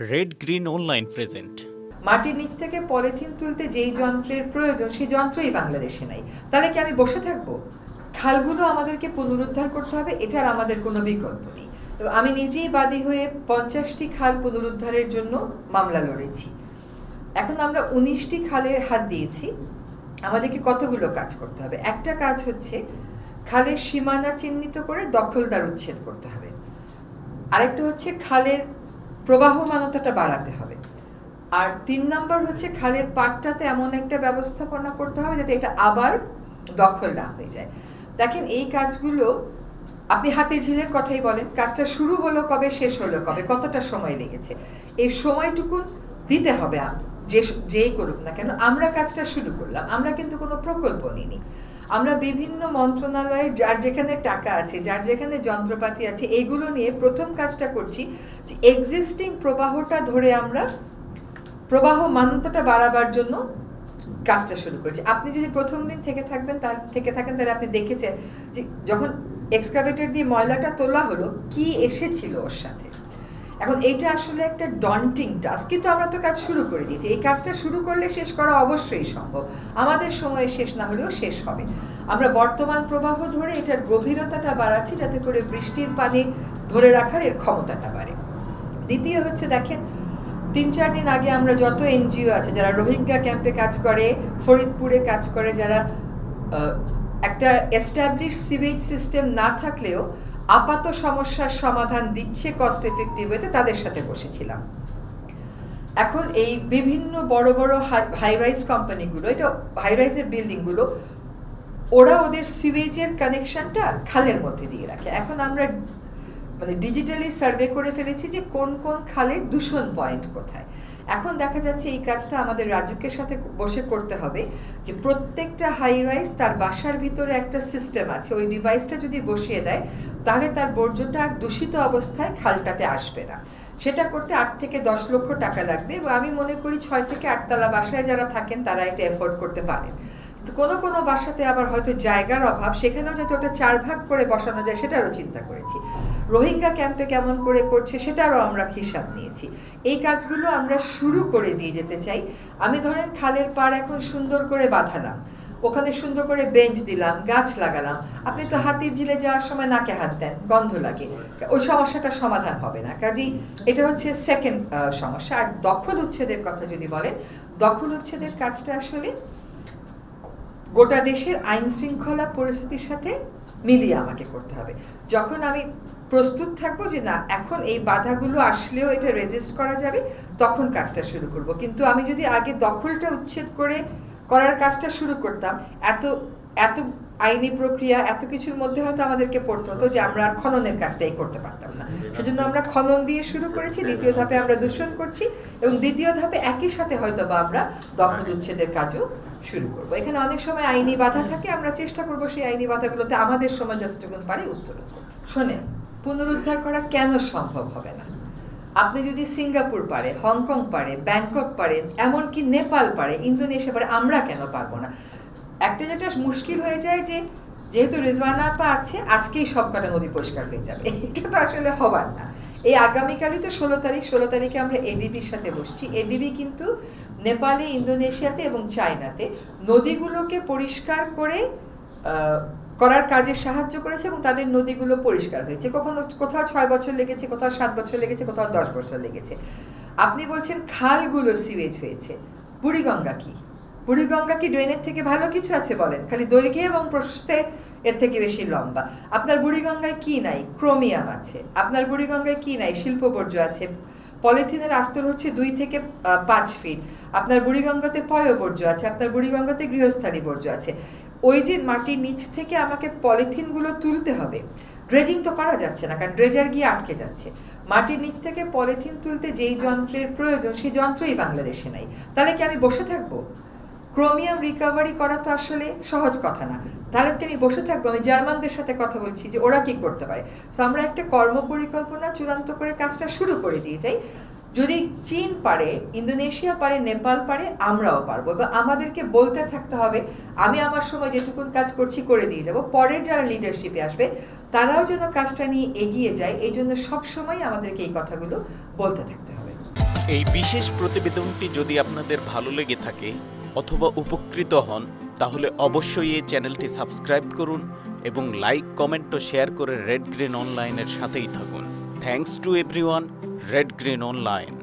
Red green online present মাটির নিচ থেকে পলিথিন তুলতে যেই যন্ত্রের প্রয়োজন, সেই যন্ত্রই বাংলাদেশে নাই। তাহলে কি আমি বসে থাকব? খালগুলো আমাদেরকে পুনরুদ্ধার করতে হবে, এটার আমাদের কোনো বিকল্প নেই। আমি নিজেই বাদী হয়ে পঞ্চাশটি খাল পুনরুদ্ধারের জন্য মামলা লড়েছি। এখন আমরা উনিশটি খালের হাত দিয়েছি। আমাদেরকে কতগুলো কাজ করতে হবে? একটা কাজ হচ্ছে খালের সীমানা চিহ্নিত করে দখলদার উচ্ছেদ করতে হবে। আরেকটা হচ্ছে খালের প্রবাহমানতাটা বাড়াতে হবে। আর তিন নম্বর হচ্ছে খালের পাটটাতে এমন একটা ব্যবস্থাপনা করতে হবে যাতে এটা আবার দখল না হয়ে যায়। দেখেন, এই কাজগুলো আপনি হাতের ঝিলের কথাই বলেন, কাজটা শুরু হলো কবে, শেষ হলো কবে, কতটা সময় লেগেছে? এই সময়টুকু দিতে হবে যে যেই করুক না কেন, আমরা কাজটা শুরু করলাম, আমরা কিন্তু কোনো প্রকল্প নিইনি। আমরা বিভিন্ন মন্ত্রণালয়ে যার যেখানে টাকা আছে, যার যেখানে যন্ত্রপাতি আছে, এগুলো নিয়ে প্রথম কাজটা করছি যে এক্সিস্টিং প্রবাহটা ধরে আমরা প্রবাহ মান্যতাটা বাড়াবার জন্য কাজটা শুরু করেছি। আপনি যদি প্রথম দিন থেকে থাকবেন, তার থেকে থাকেন, তাহলে আপনি দেখেছেন যে যখন এক্সকাভেটর দিয়ে ময়লাটা তোলা হলো, কি এসেছিল ওর সাথে? এখন এটা আসলে একটা ডন্টিং টাস্ক কিন্তু আমরা তো কাজ শুরু করে দিয়েছি। এই কাজটা শুরু করলে শেষ করা অবশ্যই সম্ভব। আমাদের সময়ে শেষ না হলেও শেষ হবে। আমরা বর্তমান প্রবাহ ধরে এটার গভীরতাটা বাড়াচ্ছি যাতে করে বৃষ্টির পানি ধরে রাখার এর ক্ষমতাটা বাড়ে। দ্বিতীয় হচ্ছে দেখেন, তিন চার দিন আগে আমরা যত এনজিও আছে, যারা রোহিঙ্গা ক্যাম্পে কাজ করে, ফরিদপুরে কাজ করে, যারা একটা এস্টাবলিশ সিভেজ সিস্টেম না থাকলেও আপাত সমস্যার সমাধান দিচ্ছে কস্ট এফেক্টিভ ওয়েতে তাদের সাথে বসেছিলাম। এখন এই বিভিন্ন বড় বড় হাই রাইজ কোম্পানিগুলো এটা হাই রাইজের বিল্ডিংগুলো ওরা ওদের সিওয়েজের কানেকশনটা খালের মধ্যে দিয়ে রাখে। এখন আমরা মানে ডিজিটালি সার্ভে করে ফেলেছি যে কোন কোন খালের দূষণ পয়েন্ট কোথায়। এখন দেখা যাচ্ছে এই কাজটা আমাদের রাজুকের সাথে বসে করতে হবে যে প্রত্যেকটা হাই রাইজ তার বাসার ভিতরে একটা সিস্টেম আছে। ওই ডিভাইসটা যদি বসিয়ে দেয়, তাহলে তার বর্জ্যটা আর দূষিত অবস্থায় খালটাতে আসবে না। সেটা করতে আট থেকে দশ লক্ষ টাকা লাগবে এবং আমি মনে করি ছয় থেকে আটতলা বাসায় যারা থাকেন, তারা এটা এফোর্ড করতে পারেন। কোনো কোনো বাসাতে আবার হয়তো জায়গার অভাব, সেখানেও যাতে ওটা চার ভাগ করে বসানো যায়, সেটারও চিন্তা করেছি। রোহিঙ্গা ক্যাম্পে কেমন করে করছে সেটারও আমরা হিসাব নিয়েছি। এই কাজগুলো আমরা শুরু করে দিয়ে যেতে চাই। আমি ধরেন খালের পাড় এখন সুন্দর করে বাঁধালাম। ওখানে সুন্দর করে বেঞ্চ দিলাম গাছ লাগালাম। আপনি তো হাতির ঝিলে যাওয়ার সময় নাকে হাত দেন গন্ধ লাগে। ওই সমস্যাটা সমাধান হবে না। কাজেই এটা হচ্ছে সেকেন্ড সমস্যা। আর দখল উচ্ছেদের কথা যদি বলেন দখল উচ্ছেদের কাজটা আসলে গোটা দেশের আইন শৃঙ্খলা পরিস্থিতির সাথে মিলিয়ে আমাকে করতে হবে। যখন আমি প্রস্তুত থাকব যে না, এখন এই বাধাগুলো আসলেও এটা রেজিস্ট করা যাবে, তখন কাজটা শুরু করব। কিন্তু আমি যদি আগে দখলটা উচ্ছেদ করে করার কাজটা শুরু করতাম, এত এত আইনি প্রক্রিয়া, এত কিছুর মধ্যে হয়তো আমাদেরকে পড়তে হতো যে আমরা খননের কাজটাই করতে পারতাম না। সেজন্য আমরা খনন দিয়ে শুরু করেছি, দ্বিতীয় ধাপে আমরা দূষণ করছি এবং দ্বিতীয় ধাপে একই সাথে হয়তো বা আমরা দখল উচ্ছেদের কাজও শুরু করব। এখানে অনেক সময় আইনি বাধা থাকে, আমরা চেষ্টা করব সেই আইনি বাধাগুলোতে আমাদের সময় যতটুকু পারি উত্তরণ করতে। শোনেন পুনরুদ্ধার করা কেন সম্ভব হবে না? আপনি যদি সিঙ্গাপুর পারে, হংকং পারে, ব্যাংকক পারেন এমনকি নেপাল পারে, ইন্দোনেশিয়া পারে, আমরা কেন পারব না? একটা যেটা মুশকিল হয়ে যায় যে, যেহেতু রেজওয়ানা আপা আছে, আজকেই সব কটা নদী পরিষ্কার হয়ে যাবে। এটা তো আসলে হবার না। এই আগামীকালই তো ষোলো তারিখ, ষোলো তারিখে আমরা এডিবির সাথে বসছি। এডিবি কিন্তু নেপালে, ইন্দোনেশিয়াতে এবং চায়নাতে নদীগুলোকে পরিষ্কার করে করার কাজে সাহায্য করেছে এবং তাদের নদীগুলো পরিষ্কার হয়েছে। কখনো কোথাও ছয় বছর লেগেছে, কোথাও সাত বছর লেগেছে, কোথাও দশ বছর লেগেছে। আপনি বলছেন খালগুলো সিওয়েজ হয়েছে। বুড়িগঙ্গা কি? বুড়িগঙ্গা কি ড্রেনের থেকে ভালো কিছু আছে বলেন? খালি দৈর্ঘ্যে এবং প্রশস্তে এর থেকে বেশি লম্বা। আপনার বুড়িগঙ্গায় কি নাই? ক্রোমিয়াম আছে। আপনার বুড়িগঙ্গায় কি নাই? শিল্প বর্জ্য আছে। পলিথিনের আস্তর হচ্ছে দুই থেকে পাঁচ ফিট আপনার বুড়িগঙ্গাতে পয় বর্জ্য আছে, আপনার বুড়িগঙ্গাতে গৃহস্থালী বর্জ্য আছে। ওই যে মাটির নিচ থেকে আমাকে পলিথিনগুলো তুলতে হবে। ড্রেজিং তো করা যাচ্ছে না, কারণ ড্রেজার গিয়ে আটকে যাচ্ছে। মাটির নিচ থেকে পলিথিন তুলতে যেই যন্ত্রের প্রয়োজন, সেই যন্ত্রই বাংলাদেশে নাই। তাহলে কি আমি বসে থাকব? ক্রোমিয়াম রিকভারি করা তো আসলে সহজ কথা না। তাহলে কি আমি বসে থাকব? আমি জার্মানদের সাথে কথা বলছি যে ওরা কি করতে পারে। সো আমরা একটা কর্ম পরিকল্পনা চূড়ান্ত করে কাজটা শুরু করে দিয়ে যাই। যদি চীন পারে, ইন্দোনেশিয়া পারে, নেপাল পারে, আমরাও পারব। এবং আমাদেরকে বলতে থাকতে হবে, আমি আমার সময় যেটুকুন কাজ করছি করে দিয়ে যাব। পরের যারা লিডারশিপে আসবে, তারাও যেন কাজটা নিয়ে এগিয়ে যায়, এই জন্য সবসময় আমাদেরকে এই কথাগুলো বলতে থাকতে হবে। এই বিশেষ প্রতিবেদনটি যদি আপনাদের ভালো লেগে থাকে অথবা উপকৃত হন, তাহলে অবশ্যই এই চ্যানেলটি সাবস্ক্রাইব করুন এবং লাইক, কমেন্ট ও শেয়ার করে রেড গ্রিন অনলাইনের সাথেই থাকুন। Thanks to everyone red green online